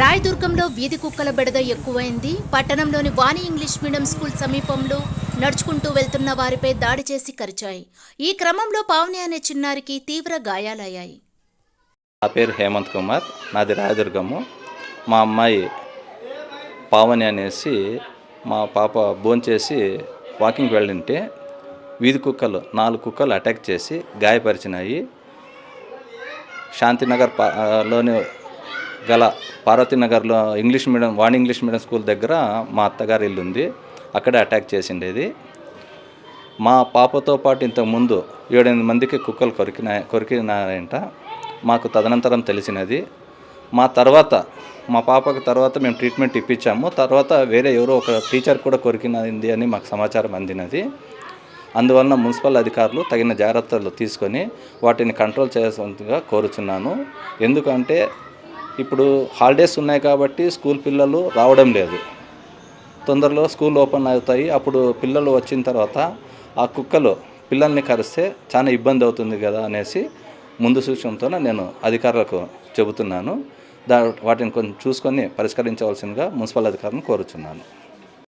రాయదుర్గంలో వీధి కుక్కల బెడద ఎక్కువైంది. పట్టణంలోని వాణి ఇంగ్లీష్ మీడియం స్కూల్ సమీపంలో నడుచుకుంటూ వెళ్తున్న వారిపై దాడి చేసి కరిచాయి. ఈ క్రమంలో పావని అనే చిన్నారికి తీవ్ర గాయాలయ్యాయి. నా పేరు హేమంత్ కుమార్. నాది రాయదుర్గము. మా అమ్మాయి పావని అనేసి మా పాప భోంచేసి వాకింగ్ వెళ్ళింటే వీధి కుక్కలు నాలుగు కుక్కలు అటాక్ చేసి గాయపరిచినాయి. శాంతినగర్ పా లోని గల పార్వతీనగర్లో English medium Vani English medium school దగ్గర మా అత్తగారి ఇల్లు ఉంది. అక్కడే అటాక్ చేసిండేది మా పాపతో పాటు ఇంతకుముందు ఏడెనిమిది మందికి కుక్కలు కొరికిన కొరికినారంట మాకు తదనంతరం తెలిసినది. మా తర్వాత మా పాపకు తర్వాత మేము ట్రీట్మెంట్ ఇప్పించాము. తర్వాత వేరే ఎవరో ఒక టీచర్ కూడా కొరికినది అని మాకు సమాచారం అందినది. అందువలన మున్సిపల్ అధికారులు తగిన జాగ్రత్తలు తీసుకొని వాటిని కంట్రోల్ చేయాల్సిందిగా కోరుచున్నాను. ఎందుకంటే ఇప్పుడు హాలిడేస్ ఉన్నాయి కాబట్టి స్కూల్ పిల్లలు రావడం లేదు. తొందరలో స్కూల్ ఓపెన్ అవుతాయి. అప్పుడు పిల్లలు వచ్చిన తర్వాత ఆ కుక్కలు పిల్లల్ని కరిస్తే చాలా ఇబ్బంది అవుతుంది కదా అనేసి ముందు సూచనతో నేను అధికారులకు చెబుతున్నాను. దా వాటిని కొంచెం చూసుకొని పరిష్కరించవలసిందిగా మున్సిపల్ అధికారులను కోరుచున్నాను.